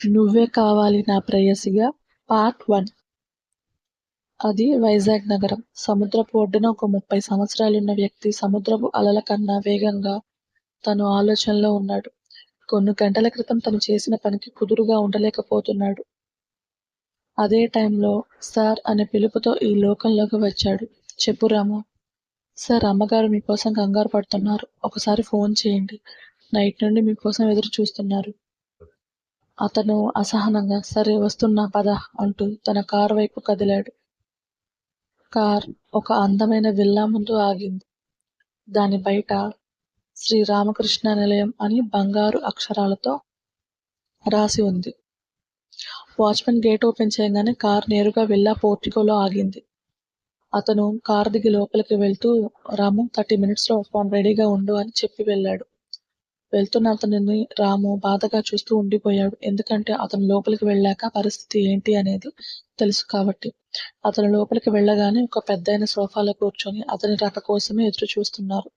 నువ్వే కావాలి నా ప్రేయసిగా. Part one. అది వైజాగ్ నగరం. సముద్రపు ఒడ్డున ఒక ముప్పై సంవత్సరాలున్న వ్యక్తి సముద్రపు అలల కన్నా వేగంగా తను ఆలోచనలో ఉన్నాడు. కొన్ని గంటల క్రితం తను చేసిన పనికి కుదురుగా ఉండలేకపోతున్నాడు. అదే టైంలో సార్ అనే పిలుపుతో ఈ లోకంలోకి వచ్చాడు. చెప్పు రాము. సార్ అమ్మగారు మీకోసం కంగారు పడుతున్నారు. ఒకసారి ఫోన్ చేయండి. నైట్ నుండి మీకోసం ఎదురు చూస్తున్నారు. అతను అసహనంగా సరే వస్తున్నా పద అంటూ తన కారు వైపు కదిలాడు. కార్ ఒక అందమైన విల్లా ముందు ఆగింది. దాని బయట శ్రీ రామకృష్ణ నిలయం అని బంగారు అక్షరాలతో రాసి ఉంది. వాచ్మెన్ గేట్ ఓపెన్ చేయగానే కార్ నేరుగా విల్లా పోర్టికోలో ఆగింది. అతను కార్ దిగి లోపలికి వెళ్తూ రాము థర్టీ మినిట్స్లో వస్తాను రెడీగా ఉండు అని చెప్పి వెళ్ళాడు. వెళ్తున్న అతనిని రాము బాధగా చూస్తూ ఉండిపోయాడు. ఎందుకంటే అతను లోపలికి వెళ్ళాక పరిస్థితి ఏంటి అనేది తెలుసు కాబట్టి. అతను లోపలికి వెళ్ళగానే ఒక పెద్దయిన సోఫాలో కూర్చొని అతని రాక కోసమే ఎదురు చూస్తున్నారు.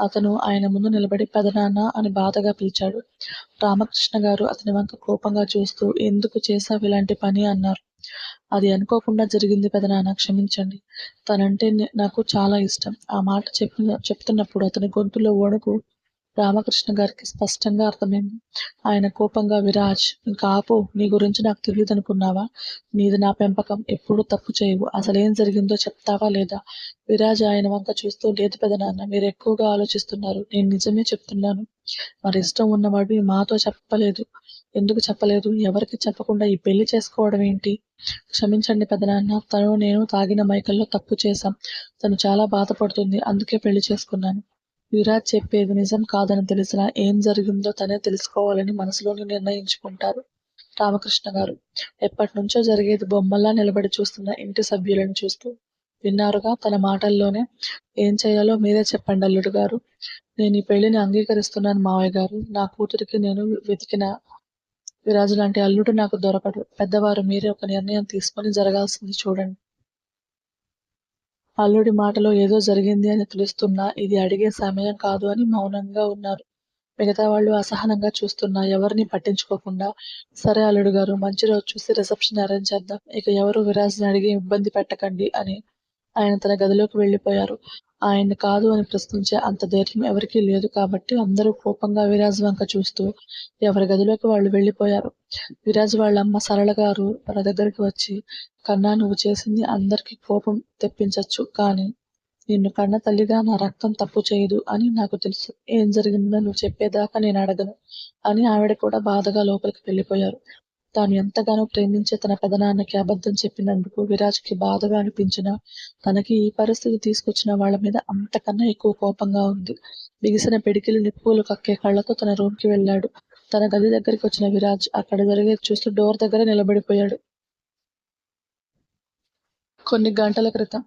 అతను ఆయన ముందు నిలబడి పెదనాన్న అని బాధగా పిలిచాడు. రామకృష్ణ గారు అతని వంక కోపంగా చూస్తూ ఎందుకు చేశావు ఇలాంటి పని? అన్నారు. అది అనుకోకుండా జరిగింది పెదనాన్న క్షమించండి. తనంటే నాకు చాలా ఇష్టం. ఆ మాట చెప్పిన చెప్తున్నప్పుడు అతని గొంతులో వణుకు రామకృష్ణ గారికి స్పష్టంగా అర్థమైంది. ఆయన కోపంగా విరాజ్ ఇంకా ఆపు నీ గురించి నాకు తెలియదు అనుకున్నావా? నీది నా పెంపకం ఎప్పుడూ తప్పు చేయవు. అసలేం జరిగిందో చెప్తావా లేదా విరాజ్ ఆయన వంక చూస్తూ లేదు పెదనాన్న మీరు ఎక్కువగా ఆలోచిస్తున్నారు. నేను నిజమే చెప్తున్నాను. మరి ఇష్టం ఉన్నవాడు మాతో చెప్పలేదు. ఎందుకు చెప్పలేదు? ఎవరికి చెప్పకుండా ఈ పెళ్ళి చేసుకోవడం ఏంటి? క్షమించండి పెదనాన్న తను నేను తాగిన మైకల్లో తప్పు చేశాం. తను చాలా బాధపడుతుంది. అందుకే పెళ్ళి చేసుకున్నాను. విరాజ్ చెప్పేది నిజం కాదని తెలిసినా ఏం జరిగిందో తనే తెలుసుకోవాలని మనసులోని నిర్ణయించుకుంటారు రామకృష్ణ గారు. ఎప్పటి నుంచో జరిగేది బొమ్మల్లా నిలబడి చూస్తున్న ఇంటి సభ్యులను చూస్తూ విన్నారుగా తన మాటల్లోనే ఏం చేయాలో మీరే చెప్పండి అల్లుడు గారు. నేను ఈ పెళ్ళిని అంగీకరిస్తున్నాను మావయ్య గారు. నా కూతురికి నేను వెతికిన విరాజు లాంటి అల్లుడు నాకు దొరకడు. పెద్దవారు మీరే ఒక నిర్ణయం తీసుకొని జరగాల్సింది చూడండి. అల్లుడి మాటలో ఏదో జరిగింది అని తెలుస్తున్నా ఇది అడిగే సమయం కాదు అని మౌనంగా ఉన్నారు. మిగతా వాళ్ళు అసహనంగా చూస్తున్నా ఎవరిని పట్టించుకోకుండా సరే అల్లుడు గారు మంచి రోజు చూసి రిసెప్షన్ అరేంజ్ చేద్దాం ఇక ఎవరు విరాజ్ని అడిగి ఇబ్బంది పెట్టకండి అని ఆయన తన గదిలోకి వెళ్ళిపోయారు. ఆయన కాదు అని ప్రశ్నించే అంత ధైర్యం ఎవరికీ లేదు కాబట్టి అందరూ కోపంగా విరాజ్ వంక చూస్తూ ఎవరి గదిలోకి వాళ్ళు వెళ్ళిపోయారు. విరాజ్ వాళ్ళ అమ్మ సరళ గారు వాళ్ళ దగ్గరికి వచ్చి కన్నా నువ్వు చేసింది అందరికీ కోపం తెప్పించొచ్చు కానీ నిన్ను కన్న తల్లిగా నా రక్తం తప్పు చేయదు అని నాకు తెలుసు. ఏం జరిగిందో నువ్వు చెప్పేదాకా నేను అడగను అని ఆవిడ కూడా బాధగా లోపలికి వెళ్ళిపోయారు. తాను ఎంతగానో ప్రేమించే తన పెదనాన్నకి అబద్ధం చెప్పినందుకు విరాజ్కి బాధగా అనిపించినా తనకి ఈ పరిస్థితి తీసుకొచ్చిన వాళ్ళ మీద అంతకన్నా ఎక్కువ కోపంగా ఉంది. బిగిసిన పిడికిలు నిప్పులు కక్కే కళ్ళతో తన రూమ్కి వెళ్ళాడు. తన గది దగ్గరికి వచ్చిన విరాజ్ అక్కడ జరిగేది చూస్తూ డోర్ దగ్గర నిలబడిపోయాడు. కొన్ని గంటల క్రితం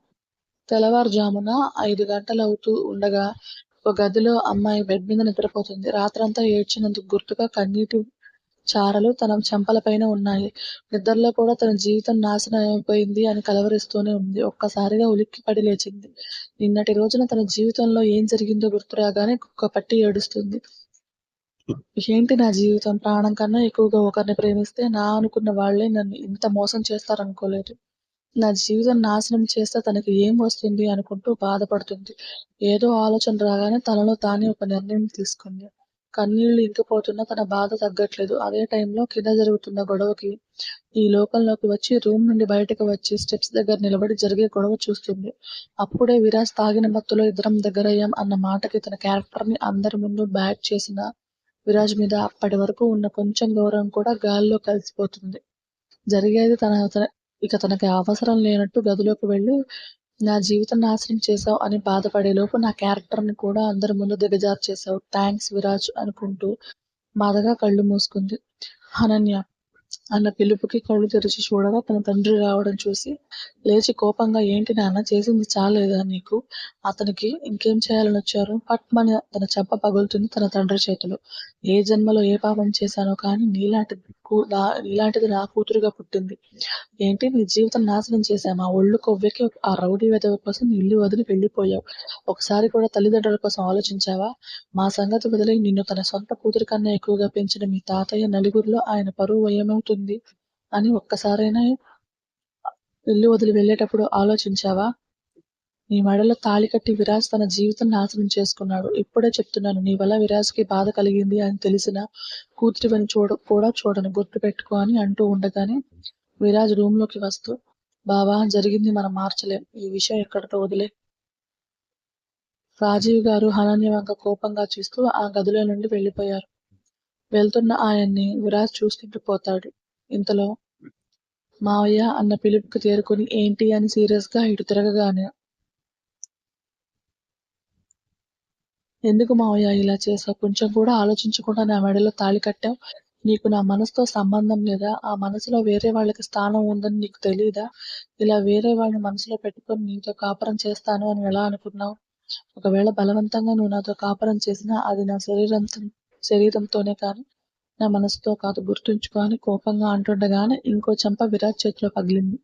తెల్లవారుజామున ఐదు గంటలు అవుతూ ఉండగా ఒక గదిలో అమ్మాయి బెడ్ మీద నిద్రపోతుంది. రాత్రంతా ఏడ్చినందుకు గుర్తుగా కన్నీటి చారలు తన చెంపలపైన ఉన్నాయి. నిద్రలో కూడా తన జీవితం నాశనం అయిపోయింది అని కలవరిస్తూనే ఉంది. ఒక్కసారిగా ఉలిక్కిపడి లేచింది. నిన్నటి రోజున తన జీవితంలో ఏం జరిగిందో గుర్తురాగానే కుక్క పట్టి ఏడుస్తుంది. ఏంటి నా జీవితం? ప్రాణం కన్నా ఎక్కువగా ఒకరిని ప్రేమిస్తే నా అనుకున్న వాళ్ళే నన్ను ఇంత మోసం చేస్తారనుకోలేదు. నా జీవితం నాశనం చేస్తే తనకి ఏం వస్తుంది? అనుకుంటూ బాధపడుతుంది. ఏదో ఆలోచన రాగానే తనలో తానే ఒక నిర్ణయం తీసుకుంది. కన్నీళ్ళు ఇంకిపోతున్నా తన బాధ తగ్గట్లేదు. అదే టైంలో కింద జరుగుతున్న గొడవకి ఈ లోకంలోకి వచ్చి రూమ్ నుండి బయటకు వచ్చి స్టెప్స్ దగ్గర నిలబడి జరిగే గొడవ చూస్తుంది. అప్పుడే విరాజ్ తాగిన మత్తులో ఇద్దరం దగ్గరయ్యాం అన్న మాటకి తన క్యారెక్టర్ని అందరి ముందు బ్యాట్ చేసిన విరాజ్ మీద అప్పటి వరకు ఉన్న కొంచెం గౌరవం కూడా గాల్లో కలిసిపోతుంది. జరిగేది తన తన- ఇక తనకి అవసరం లేనట్టు గదిలోకి వెళ్ళి నా జీవితం నాశనం చేశావు అని బాధపడేలోపు నా క్యారెక్టర్ని కూడా అందరి ముందు దిగజారు చేశావు థ్యాంక్స్ విరాజ్ అనుకుంటూ బాధగా కళ్ళు మూసుకుంది. అనన్య అన్న పిలుపుకి కళ్ళు తెరిచి చూడగా తన తండ్రి రావడం చూసి లేచి కోపంగా ఏంటి నాన్న చేసింది చాలేదా నీకు? అతనికి ఇంకేం చేయాలని వచ్చారు? పట్మని తన చెంప పగులుతుంది తన తండ్రి చేతిలో. ఏ జన్మలో ఏ పాపం చేశానో కానీ నీలాంటి నీలాంటిది నా- కూతురుగా పుట్టింది. ఏంటి నీ జీవితం నాశనం చేశామా ఒళ్ళు కొవ్వెక్కి ఆ రౌడీ వెదవ కోసం ఇల్లు వదిలి వెళ్ళిపోయావు. ఒకసారి కూడా తల్లిదండ్రుల కోసం ఆలోచించావా? మా సంగతి వదిలి నిన్ను తన సొంత కూతురి కన్నా ఎక్కువగా పెంచిన మీ తాతయ్య నలుగురిలో ఆయన పరువు ఏమవుతుంది అని ఒక్కసారైనా ఇల్లు వదిలి వెళ్ళేటప్పుడు ఆలోచించావా? నీ మెడలో తాళి కట్టి విరాజ్ తన జీవితం నాశనం చేసుకున్నాడు. ఇప్పుడే చెప్తున్నాను నీ వల్ల విరాజ్కి బాధ కలిగింది అని తెలిసిన కూతురివని చూడ కూడా చూడను గుర్తు పెట్టుకో అని అంటూ ఉండగానే విరాజ్ రూమ్లోకి వస్తూ బావా జరిగింది మనం మార్చలేం. ఈ విషయం ఎక్కడితో వదిలే? రాజీవ్ గారు హనన్య వంక కోపంగా చూస్తూ ఆ గదిలో నుండి వెళ్ళిపోయారు. వెళ్తున్న ఆయన్ని విరాజ్ చూస్తుంటూ పోతాడు. ఇంతలో మావయ్య అన్న పిలుపుకి తేరుకొని ఏంటి అని సీరియస్గా ఇటు తిరగగానే ఎందుకు మావయ్య ఇలా చేసావు? కొంచెం కూడా ఆలోచించకుండా నా మెడలో తాళి కట్టావు? నీకు నా మనసుతో సంబంధం లేదా? ఆ మనసులో వేరే వాళ్ళకి స్థానం ఉందని నీకు తెలియదా ఇలా వేరే వాళ్ళని మనసులో పెట్టుకొని నీతో కాపురం చేస్తాను అని ఎలా అనుకున్నావు? ఒకవేళ బలవంతంగా నువ్వు నాతో కాపురం చేసినా అది నా శరీరంతో శరీరంతోనే కానీ నా మనసుతో కాదు గుర్తుంచుకొని కోపంగా అంటుండగానే ఇంకో చెంప విరాట్ చేతిలో పగిలింది.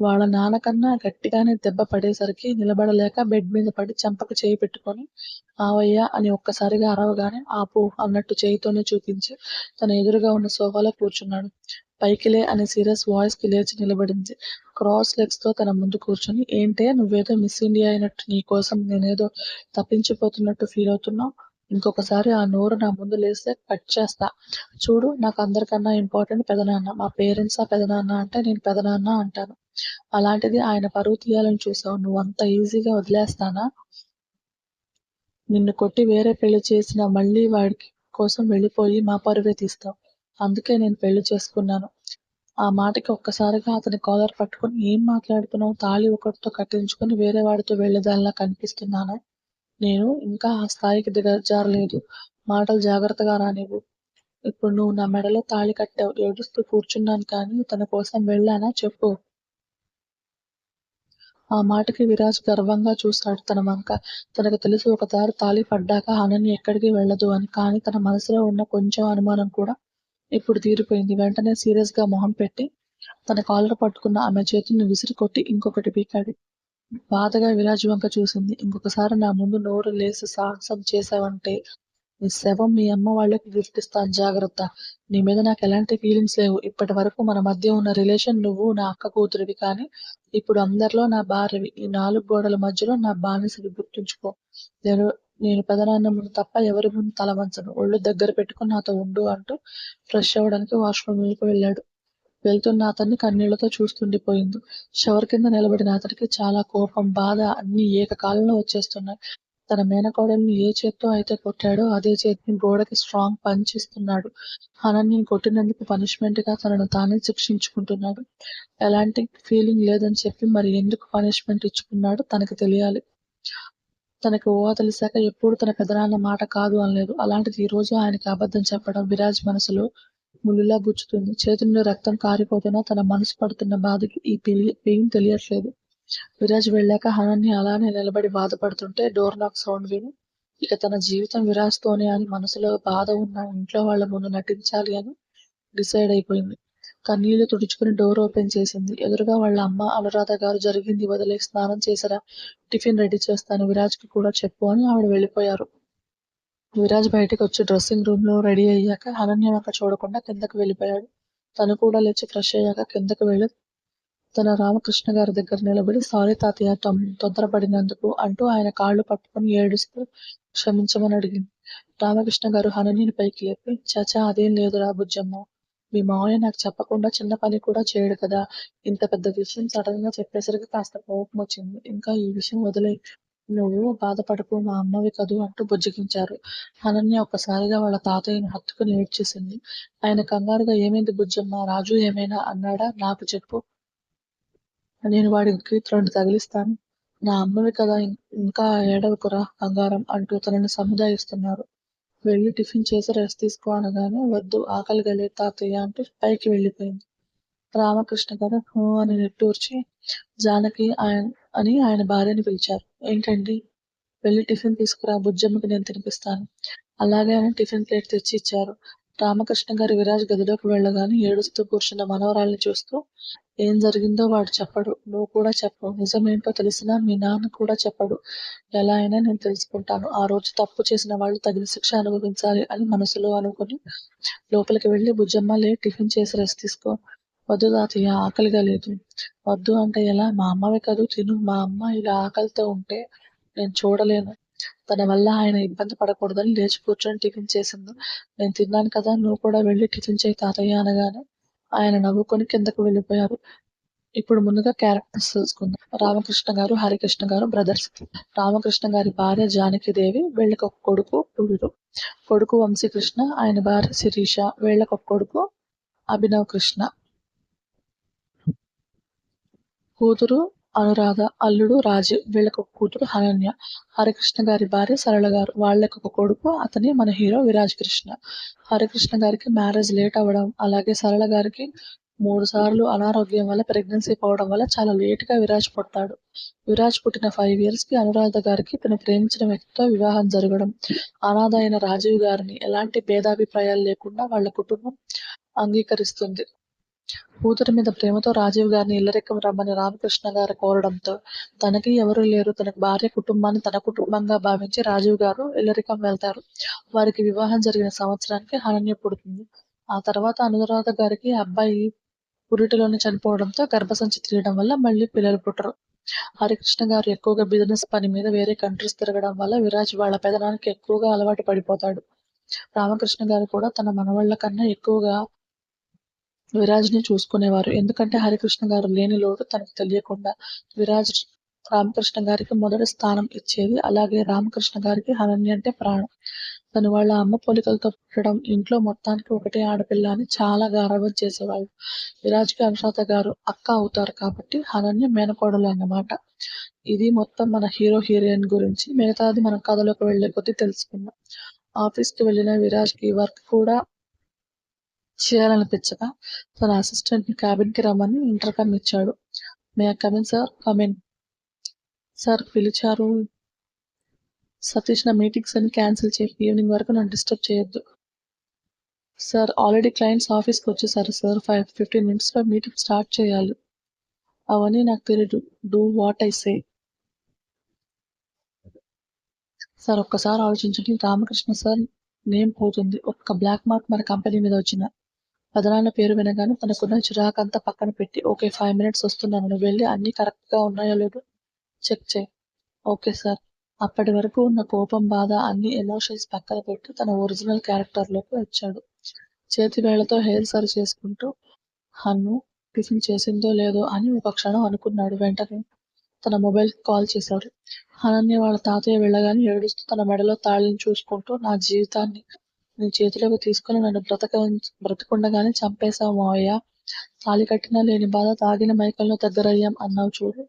వాళ్ళ నాన్నకన్నా గట్టిగానే దెబ్బ పడేసరికి నిలబడలేక బెడ్ మీద పడి చెంపకు చేయి పెట్టుకొని ఆవయ్యా అని ఒక్కసారిగా అరవగానే ఆపు అన్నట్టు చేయితోనే చూపించి తన ఎదురుగా ఉన్న సోఫాలో కూర్చున్నాడు. పైకిలే అనే సీరియస్ వాయిస్కి లేచి నిలబడింది. క్రాస్ లెగ్స్తో తన ముందు కూర్చొని ఏంటే నువ్వేదో మిస్ ఇండియా అయినట్టు నీ కోసం నేనేదో తప్పించిపోతున్నట్టు ఫీల్ అవుతున్నావు? ఇంకొకసారి ఆ నోరు నా ముందు లేస్తే కట్ చేస్తా. చూడు నాకు అందరికన్నా ఇంపార్టెంట్ పెదనాన్న. మా పేరెంట్స్ ఆ పెదనాన్న అంటే నేను పెదనాన్న అంటాను. అలాంటిది ఆయన పరువు తీయాలని చూసావు. నువ్వు అంత ఈజీగా వదిలేస్తానా? నిన్ను కొట్టి వేరే పెళ్ళి చేసిన మళ్ళీ వాడికి కోసం వెళ్ళిపోయి మా పరువే తీస్తావు. అందుకే నేను పెళ్ళి చేసుకున్నాను. ఆ మాటకి ఒక్కసారిగా అతని కాలర్ పట్టుకొని ఏం మాట్లాడుతున్నావు? తాళి ఒకటితో కట్టించుకొని వేరే వాడితో వెళ్ళేదానిలా కనిపిస్తున్నానా? నేను ఇంకా ఆ స్థాయికి దిగజారలేదు మాటలు జాగ్రత్తగా రానివ్వు. ఇప్పుడు నువ్వు నా మెడలో తాళి కట్టావు. ఏడుస్తూ కూర్చున్నాను కానీ తన కోసం వెళ్ళానా చెప్పు. ఆ మాటకి విరాజ్ గర్వంగా చూశాడు తన వంక. తనకు తెలుసు ఒకసారి తాళి పడ్డాక అనని ఎక్కడికి వెళ్ళదు అని. కానీ తన మనసులో ఉన్న కొంచెం అనుమానం కూడా ఇప్పుడు తీరిపోయింది. వెంటనే సీరియస్గా మొహం పెట్టి తన కాలర్ పట్టుకున్న ఆమె చేతిని విసిరి కొట్టి ఇంకొకటి పీకాడు. బాధగా విరాజ్ వంక చూసింది. ఇంకొకసారి నా ముందు నోరు లేసి సాహసం చేశావంటే నీ శవం మీ అమ్మ వాళ్ళకి గిఫ్ట్ ఇస్తాను. జాగ్రత్త. నీ మీద నాకు ఎలాంటి ఫీలింగ్స్ లేవు. ఇప్పటి వరకు మన మధ్య ఉన్న రిలేషన్ నువ్వు నా అక్క కూతురివి కానీ ఇప్పుడు అందరిలో నా భార్యవి. ఈ నాలుగు గోడల మధ్యలో నా బానిసవి గుర్తుంచుకో. నేను నేను పెదనాన్న ముందు తప్ప ఎవరి ముందు తల వంచను. ఒళ్ళు దగ్గర పెట్టుకుని నాతో ఉండు అంటూ ఫ్రెష్ అవ్వడానికి వాష్రూమ్ వెళ్ళి వెళ్ళాడు. వెళ్తున్న అతన్ని కన్నీళ్ళతో చూస్తుండిపోయింది. షవర్ కింద నిలబడిన అతనికి చాలా కోపం బాధ అన్ని ఏకకాలంలో వచ్చేస్తున్నాయి. తన మేనకోడల్ని ఏ చేత్తో అయితే కొట్టాడో అదే చేతిని గోడకి స్ట్రాంగ్ పంచ్ ఇస్తున్నాడు. అనన్యని కొట్టినందుకు పనిష్మెంట్గా తనను తానే శిక్షించుకుంటున్నాడు. ఎలాంటి ఫీలింగ్ లేదని చెప్పి మరి ఎందుకు పనిష్మెంట్ ఇచ్చుకున్నాడో తనకి తెలియాలి. తనకి ఊహ తెలిసాక ఎప్పుడు తన పెదనాన్న మాట కాదు అనలేదు. అలాంటిది ఈ రోజు ఆయనకి అబద్ధం చెప్పడం విరాజ్ మనసులో ముళ్ళులా గుచ్చుతుంది. చేతుల్లో రక్తం కారిపోతున్నా తన మనసు పడుతున్న బాధకి ఈ పెయిన్ తెలియట్లేదు. విరాజ్ వెళ్ళాక హనన్ని అలానే నిలబడి బాధపడుతుంటే డోర్ నాక్ సౌండ్ విని ఇక తన జీవితం విరాజ్ తోనే అని మనసులో బాధ ఉన్న ఇంట్లో వాళ్ళ ముందు నటించాలి అని డిసైడ్ అయిపోయింది. కన్నీళ్ళు తుడుచుకుని డోర్ ఓపెన్ చేసింది. ఎదురుగా వాళ్ళ అమ్మ అనురాధ గారు జరిగింది వదిలే స్నానం చేసారా టిఫిన్ రెడీ చేస్తాను విరాజ్కి కూడా చెప్పు అని ఆవిడ వెళ్ళిపోయారు. విరాజ్ బయటకు వచ్చి డ్రెస్సింగ్ రూమ్లో రెడీ అయ్యాక అనన్య వంక చూడకుండా కిందకు వెళ్ళిపోయాడు. తను కూడా లేచి ఫ్రెష్ అయ్యాక కిందకు వెళ్ళి తన రామకృష్ణ గారి దగ్గర నిలబడి సారీ తాతయ్య తొం- తొందరపడినందుకు అంటూ ఆయన కాళ్ళు పట్టుకొని ఏడుస్తూ క్షమించమని అడిగింది. రామకృష్ణ గారు హననీని పైకి లేపి చాచా అదేం లేదురా బుజ్జమ్మ. మీ మావయ్య నాకు చెప్పకుండా చిన్న పని కూడా చేయడు కదా. ఇంత పెద్ద విషయం సడన్గా చెప్పేసరికి కాస్త కోపం వచ్చింది ఇంకా ఈ విషయం వదిలే నువ్వు బాధపడకు మా అమ్మవి కదూ అంటూ బుజ్జగించారు. అనన్య ఒక్కసారిగా వాళ్ళ తాతయ్యని హత్తుకుని ఏడ్చేసింది. ఆయన కంగారుగా ఏమైంది బుజ్జమ్మ? రాజు ఏమైనా అన్నాడా? నాకు చెప్పు. నేను వాడికి రెండు తగిలిస్తాను. నా అమ్మవి కదా ఇంకా ఏడవకురా కంగారం అంటూ తనని సముదాయిస్తున్నారు. వెళ్ళి టిఫిన్ చేసి రెస్ట్ తీసుకో అనగానే వద్దు ఆకలి గలే తాతయ్య అంటూ పైకి వెళ్ళిపోయింది. రామకృష్ణ గారు అని నెట్టూర్చి జానకి ఆయన అని ఆయన భార్యని పిలిచారు. ఏంటండి? వెళ్ళి టిఫిన్ తీసుకురా బుజ్జమ్మకి నేను తినిపిస్తాను. అలాగే ఆయన టిఫిన్ ప్లేట్ తెచ్చి ఇచ్చారు. రామకృష్ణ గారి విరాజ్ గదిలోకి వెళ్ళగానే ఏడుస్తూ కూర్చున్న మనవరాల్ని చూస్తూ ఏం జరిగిందో వాడు చెప్పడు. నువ్వు కూడా చెప్పవు నిజమేంటో తెలిసినా మీ నాన్న కూడా చెప్పడు. ఎలా అయినా నేను తెలుసుకుంటాను. ఆ రోజు తప్పు చేసిన వాళ్ళు తగిన శిక్ష అనుభవించాలి అని మనసులో అనుకుని లోపలికి వెళ్ళి బుజ్జమ్మ లే టిఫిన్ చేసి రెస్ట్ తీసుకో. వద్దు తాతయ్య ఆకలిగా లేదు. వద్దు అంటే ఎలా? మా అమ్మవే కదూ తిను. మా అమ్మ ఇలా ఆకలితో ఉంటే నేను చూడలేను. తన వల్ల ఆయన ఇబ్బంది పడకూడదని లేచి కూర్చొని టిఫిన్ చేసింది. నేను తిన్నాను కదా నువ్వు కూడా వెళ్ళి టిఫిన్ చేయి తాతయ్య అనగానే ఆయన నవ్వుకొని కిందకు వెళ్ళిపోయారు. ఇప్పుడు ముందుగా క్యారెక్టర్స్ తెలుసుకుందాం రామకృష్ణ గారు హరికృష్ణ గారు బ్రదర్స్. రామకృష్ణ గారి భార్య జానకిదేవి వీళ్ళకి ఒక కొడుకు పురుడు. కొడుకు వంశీకృష్ణ ఆయన భార్య శిరీష వీళ్ళకి ఒక కొడుకు అభినవ్ కృష్ణ. కూతురు అనురాధ అల్లుడు రాజు వీళ్ళకు ఒక కూతురు హనన్య హరికృష్ణ గారి భార్య సరళ గారు. వాళ్ళకి ఒక కొడుకు అతని మన హీరో విరాజ్ కృష్ణ. హరికృష్ణ గారికి మ్యారేజ్ లేట్ అవ్వడం అలాగే సరళ గారికి మూడు సార్లు అనారోగ్యం వల్ల ప్రెగ్నెన్సీ పోవడం వల్ల చాలా లేట్గా విరాజ్ పుట్టాడు. విరాజ్ పుట్టిన ఫైవ్ ఇయర్స్కి అనురాధ గారికి తను ప్రేమించిన వ్యక్తితో వివాహం జరగడం. అనాథ అయిన రాజీవ్ గారిని ఎలాంటి భేదాభిప్రాయాలు లేకుండా వాళ్ళ కుటుంబం అంగీకరిస్తుంది. కూతురి మీద ప్రేమతో రాజీవ్ గారిని ఇల్లరికం రమ్మని రామకృష్ణ గారు కోరడంతో తనకి ఎవరూ లేరు. తనకు భార్య కుటుంబాన్ని తన కుటుంబంగా భావించి రాజీవ్ గారు ఇల్లరికం వెళ్తారు. వారికి వివాహం జరిగిన సంవత్సరానికి హనన్య పుడుతుంది. ఆ తర్వాత అనురాధ గారికి అబ్బాయి పురిటిలోనే చనిపోవడంతో గర్భసంచి తీయడం వల్ల మళ్ళీ పిల్లలు పుట్టరు. హరికృష్ణ గారు ఎక్కువగా బిజినెస్ పని మీద వేరే కంట్రీస్ తిరగడం వల్ల విరాజ్ వాళ్ళ పెదనానికి ఎక్కువగా అలవాటు పడిపోతాడు. రామకృష్ణ గారు కూడా తన మనవళ్ళ కన్నా ఎక్కువగా విరాజ్ని చూసుకునేవారు. ఎందుకంటే హరికృష్ణ గారు లేని లోటు తనకు తెలియకుండా విరాజ్ రామకృష్ణ గారికి మొదటి స్థానం ఇచ్చేది అలాగే రామకృష్ణ గారికి హనన్య అంటే ప్రాణం. తను వాళ్ళ అమ్మ పోలికలతో పుట్టడం ఇంట్లో మొత్తానికి ఒకటే ఆడపిల్ల అని చాలా గారవం చేసేవాళ్ళు. విరాజ్కి అనుషాత గారు అక్క అవుతారు కాబట్టి హనన్య మేనకోడలు అన్నమాట. ఇది మొత్తం మన హీరో హీరోయిన్ గురించి. మిగతాది మన కథలోకి వెళ్ళే కొద్దీ తెలుసుకుందాం. ఆఫీస్కి వెళ్ళిన విరాజ్కి వర్క్ కూడా చేయాలనిపించక తన అసిస్టెంట్ క్యాబిన్కి రమ్మని ఇంటర్కమ్ ఇచ్చాడు. May come in sir come in sir పిలిచారు. సతీష్ నా మీటింగ్స్ అన్ని క్యాన్సిల్ చేసి ఈవినింగ్ వరకు నన్ను డిస్టర్బ్ చేయొద్దు. సార్ ఆల్రెడీ క్లయింట్స్ ఆఫీస్కి వచ్చేసారు సార్ ఫైవ్ ఫిఫ్టీన్ మినిట్స్లో మీటింగ్ స్టార్ట్ చేయాలి. అవన్నీ నాకు తెలియదు do what I say sir ఒక్కసారి ఆలోచించండి. రామకృష్ణ సార్ నేమ్ పోతుంది. ఒక్క బ్లాక్ మార్క్ మన కంపెనీ మీద వచ్చిన. పదనాన్న పేరు వినగానే తనకున్న చిరాకంతా పక్కన పెట్టి ఓకే ఫైవ్ మినిట్స్ వస్తున్నాను. నువ్వు వెళ్ళి అన్ని కరెక్ట్గా ఉన్నాయో లేదో చెక్ చేయి. Okay sir. అప్పటి వరకు ఉన్న కోపం బాధ అన్ని ఎమోషన్స్ పక్కన పెట్టి తన ఒరిజినల్ క్యారెక్టర్లోకి వచ్చాడు. చేతి వేళ్ళతో హెయిర్ సరి చేసుకుంటూ హన్ను టిఫిన్ చేసిందో లేదో అని ఒక క్షణం అనుకున్నాడు. వెంటనే తన మొబైల్ కాల్ చేశాడు. అనన్య వాళ్ళ తాతయ్య వెళ్ళగానే ఏడుస్తూ తన మెడలో తాళిని చూసుకుంటూ నా జీవితాన్ని నీ చేతిలోకి తీసుకుని నన్ను బ్రతక బ్రతకుండగానే చంపేశావు మావయ్య. తాలి కట్టినా లేని బాధ తాగిన మైకంలో దగ్గరయ్యాం అన్నావు చూడు.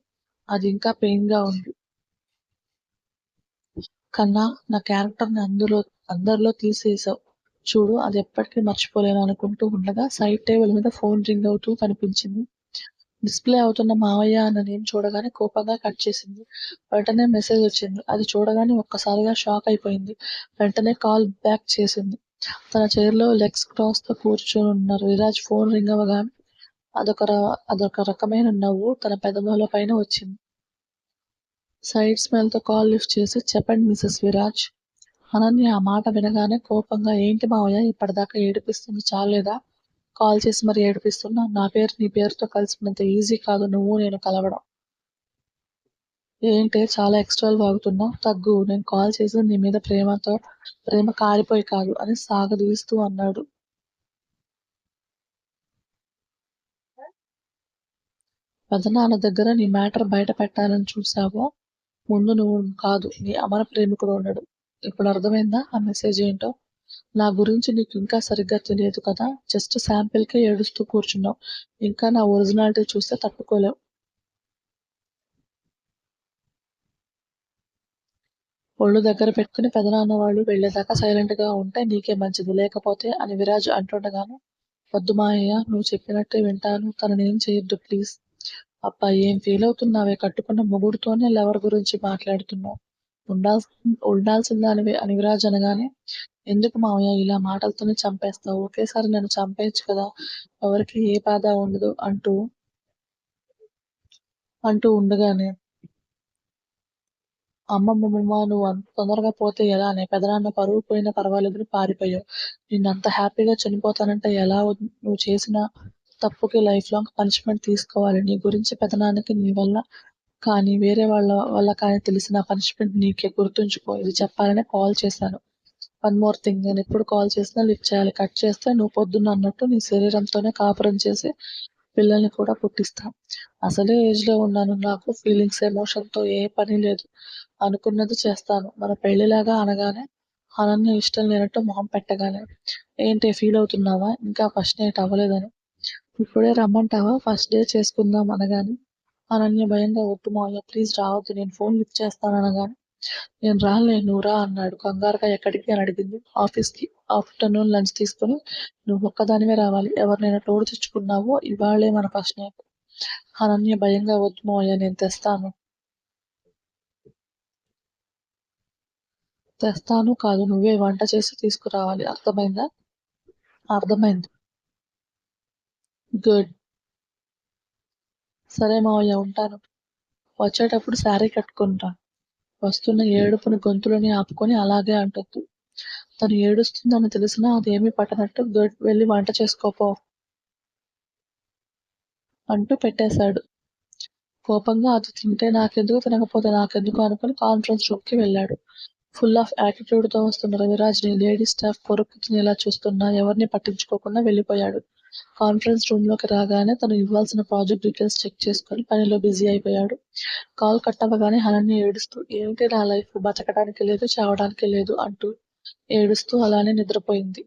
అది ఇంకా పెయిన్గా ఉంది. కన్నా నా క్యారెక్టర్ని అందులో అందరిలో తీసేసావు చూడు అది ఎప్పటికీ మర్చిపోలేను అనుకుంటూ ఉండగా సైడ్ టేబుల్ మీద ఫోన్ రింగ్ అవుతూ కనిపించింది. డిస్ప్లే అవుతున్న మావయ్య అన్న నేమ్ చూడగానే కోపంగా కట్ చేసింది. వెంటనే మెసేజ్ వచ్చింది. అది చూడగానే ఒక్కసారిగా షాక్ అయిపోయింది. వెంటనే కాల్ బ్యాక్ చేసింది. తన చైర్లో లెగ్స్ క్రాస్తో కూర్చొని ఉన్నారు విరాజ్ ఫోన్ రింగ్ అవ్వగానే అదొక అదొక రకమైన నవ్వు తన పెదవుల పైన వచ్చింది. సైడ్ స్మెల్తో కాల్ లిఫ్ట్ చేసి చెప్పండి మిసెస్ విరాజ్. అనన్య ఆ మాట వినగానే కోపంగా ఏంటి మావయ్య ఇప్పటిదాకా ఏడిపిస్తుంది చాలేదా? కాల్ చేసి మరి ఏడిపిస్తున్నా నా పేరు నీ పేరుతో కలిసినంత ఈజీ కాదు నువ్వు నేను కలవడం. ఏంటి చాలా ఎక్స్ట్రాలు వాగుతున్నావు తగ్గు నేను కాల్ చేసి నీ మీద ప్రేమతో ప్రేమ కారిపోయి కాదు అని సాగదీస్తూ అన్నాడు. పెదనాన్న దగ్గర నీ మ్యాటర్ బయట పెట్టాలని చూసావో ముందు నువ్వు కాదు నీ అమర ప్రేమికుడు ఉన్నాడు ఇప్పుడు అర్థమైందా ఆ మెసేజ్ ఏంటో? నా గురించి నీకు ఇంకా సరిగ్గా తెలియదు కదా? జస్ట్ శాంపిల్కే ఏడుస్తూ కూర్చున్నావు. ఇంకా నా ఒరిజినాలిటీ చూస్తే తట్టుకోలేవు. ఒళ్ళు దగ్గర పెట్టుకుని పెదనాన్న వాళ్ళు వెళ్ళేదాకా సైలెంట్గా ఉంటే నీకే మంచిది. లేకపోతే అని విరాజ్ అంటుండగాను వద్దు మాయయ్య నువ్వు చెప్పినట్టే వింటాను. తననేం చేయొద్దు ప్లీజ్. అబ్బా ఏం ఫీల్ అవుతున్నావే? కట్టుకున్న మొగుడుతోనే లవర్ గురించి మాట్లాడుతున్నావు. ఉండాల్సి ఉండాల్సిందానివి అని విరాజ్ అనగానే ఎందుకు మావయ్య ఇలా మాటలతోనే చంపేస్తావు? ఒకేసారి నన్ను చంపేయచ్చు కదా. ఎవరికి ఏ బాధ ఉండదు అంటూ అంటూ ఉండగానే అమ్మమ్మ నువ్వు అంత తొందరగా పోతే ఎలా? అనే పెదనాన్న పరువు పోయినా పర్వాలేదు పారిపోయావు. నిన్ను అంత హ్యాపీగా చనిపోతానంటే ఎలా నువ్వు చేసిన తప్పుకి లైఫ్ లాంగ్ పనిష్మెంట్ తీసుకోవాలి. నీ గురించి పెదనాన్నకి నీ వల్ల కానీ వేరే వాళ్ళ వల్ల కానీ తెలిసిన పనిష్మెంట్ నీకే గుర్తుంచుకో. ఇది చెప్పాలని కాల్ చేశాను. వన్ మోర్ థింగ్ నేను ఎప్పుడు కాల్ చేసినా లిఫ్ట్ చేయాలి కట్ చేస్తే నువ్వు పొద్దున్న అన్నట్టు నీ శరీరంతోనే కాపురం చేసి పిల్లల్ని కూడా పుట్టిస్తా. అసలే ఏజ్లో ఉన్నాను నాకు ఫీలింగ్స్ ఎమోషన్తో ఏ పని లేదు. అనుకున్నది చేస్తాను. మన పెళ్ళిలాగా అనగానే అనన్య ఇష్టం లేనట్టు మొహం పెట్టగానే ఏంటి ఫీల్ అవుతున్నావా? ఇంకా ఫస్ట్ నైట్ అవ్వలేదని. ఇప్పుడే రమ్మంటావా? ఫస్ట్ డే చేసుకుందాం అనగానే అనన్య భయంగా వద్దు మావయ్య ప్లీజ్ రావద్దు నేను ఫోన్ లిఫ్ట్ చేస్తాను అనగానే నేను రాలేను రా అన్నాడు. కంగారుగా ఎక్కడికి అని అడిగింది. ఆఫీస్కి ఆఫ్టర్నూన్ లంచ్ తీసుకుని నువ్వు ఒక్కదానివే రావాలి. ఎవరినైనా తోడు తెచ్చుకున్నావో ఇవాళే మన ఫస్ట్ నైట్ అనన్య భయంగా వద్దు మావయ్య నేను తెస్తాను. తెస్తాను కాదు నువ్వే వంట చేసి తీసుకురావాలి. అర్థమైందా? అర్థమైంది. గుడ్. సరే మావయ్య ఉంటాను. వచ్చేటప్పుడు శారీ కట్టుకుంటాను వస్తున్న ఏడుపుని గొంతులోని ఆపుకొని అలాగే అంటుంది తను ఏడుస్తుందని తెలిసినా అదేమీ పట్టనట్టు వెళ్ళి వంట చేసుకోపో అంటూ పెట్టేశాడు. కోపంగా అది తింటే నాకెందుకు తినకపోతే నాకెందుకు అనుకుని కాన్ఫరెన్స్ రూమ్కి వెళ్ళాడు. ఫుల్ ఆఫ్ యాటిట్యూడ్తో వస్తున్న రవిరాజ్ని లేడీ స్టాఫ్ కొరుకు తినేలా చూస్తున్నా ఎవరిని పట్టించుకోకుండా వెళ్ళిపోయాడు. కాన్ఫరెన్స్ రూమ్లోకి రాగానే తను ఇవ్వాల్సిన ప్రాజెక్ట్ డీటెయిల్స్ చెక్ చేసుకొని పనిలో బిజీ అయిపోయాడు. కాల్ కట్ అవ్వగానే హనన్య ఏడుస్తూ ఏమిటి నా లైఫ్? బతకడానికి లేదు చావడానికి లేదు అంటూ ఏడుస్తూ అలానే నిద్రపోయింది.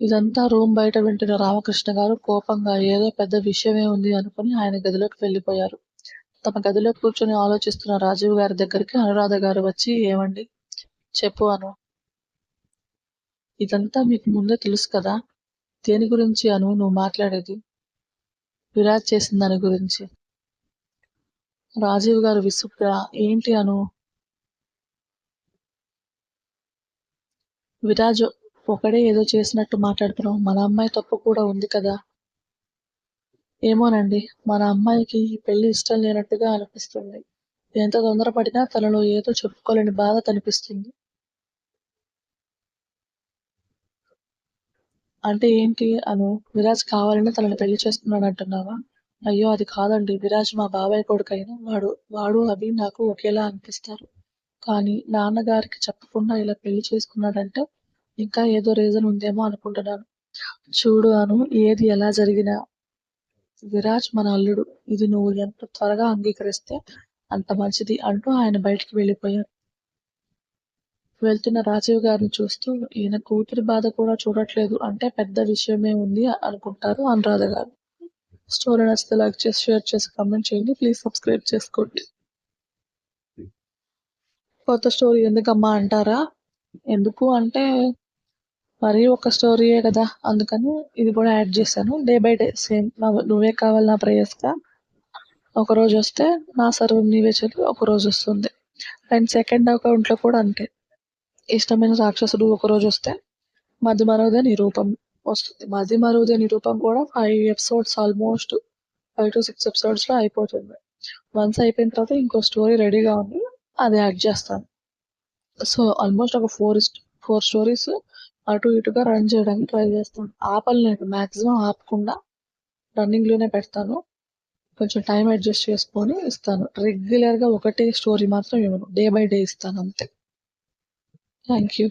ఇదంతా రూమ్ బయట వింటున్న రామకృష్ణ గారు కోపంగా ఏదో పెద్ద విషయమే ఉంది అనుకుని ఆయన గదిలోకి వెళ్ళిపోయారు. తమ గదిలో కూర్చొని ఆలోచిస్తున్న రాజీవ్ గారి దగ్గరికి అనురాధ గారు వచ్చి ఏమండి? చెప్పు అను. ఇదంతా మీకు ముందే తెలుసు కదా. దేని గురించి అను? నువ్వు మాట్లాడేది. విరాజ్ చేసిన దాని గురించి. రాజీవ్ గారు విసుగ్గా ఏంటి అను? విరాజ్ ఒకడే ఏదో చేసినట్టు మాట్లాడుతున్నావు. మన అమ్మాయి తప్పు కూడా ఉంది కదా. ఏమోనండి మన అమ్మాయికి ఈ పెళ్ళి ఇష్టం లేనట్టుగా అనిపిస్తుంది. ఎంత తొందరపడినా తనలో ఏదో చెప్పుకోలేని బాధ కనిపిస్తుంది అంటే ఏంటి అను? విరాజ్ కావాలని తనని పెళ్ళి చేసుకున్నాడు అంటున్నావా? అయ్యో అది కాదండి. విరాజ్ మా బాబాయ్ కొడుకైనా వాడు. వాడు అవి నాకు ఒకేలా అనిపిస్తారు. కానీ నాన్నగారికి చెప్పకుండా ఇలా పెళ్ళి చేసుకున్నాడంటే ఇంకా ఏదో రీజన్ ఉందేమో అనుకుంటున్నాను. చూడు అను ఏది ఎలా జరిగినా. విరాజ్ మన అల్లుడు. ఇది నువ్వు ఎంత త్వరగా అంగీకరిస్తే అంత మంచిది అంటూ ఆయన బయటికి వెళ్ళిపోయారు వెళ్తున్న రాజీవ్ గారిని చూస్తూ ఈయన కూతురి బాధ కూడా చూడట్లేదు. అంటే పెద్ద విషయమే ఉంది అనుకుంటారు అనురాధ గారు. స్టోరీ నచ్చితే లైక్ చేసి షేర్ చేసి కామెంట్ చేయండి. ప్లీజ్ సబ్స్క్రైబ్ చేసుకోండి. కొత్త స్టోరీ ఎందుకమ్మా అంటారా? ఎందుకు అంటే మరీ ఒక స్టోరీయే కదా. అందుకని ఇది కూడా యాడ్ చేశాను. డే బై డే సేమ్ నా నువ్వే కావాలి నా ప్రేయస్గా ఒక రోజు వస్తే నా సర్వం నీవే చెల్లి ఒక రోజు వస్తుంది. అండ్ సెకండ్ అకౌంట్లో కూడా అంతే. ఇష్టమైన రాక్షసుడు ఒక రోజు వస్తే మధ్య మరోదే నిరూపం వస్తుంది. మధ్య మరోదే నిరూపం కూడా five episodes almost five to six ఎపిసోడ్స్లో అయిపోతుంది. వన్స్ అయిపోయిన తర్వాత ఇంకో స్టోరీ రెడీగా ఉంది అది యాడ్ చేస్తాను. సో ఆల్మోస్ట్ ఒక ఫోర్ ఫోర్ స్టోరీస్ అటు ఇటుగా రన్ చేయడానికి ట్రై చేస్తాను. ఆపలేను మ్యాక్సిమం ఆపకుండా రన్నింగ్లోనే పెడతాను. కొంచెం టైం అడ్జస్ట్ చేసుకొని ఇస్తాను. రెగ్యులర్గా ఒకటే స్టోరీ మాత్రం ఇవ్వను. డే బై డే ఇస్తాను అంతే. Thank you.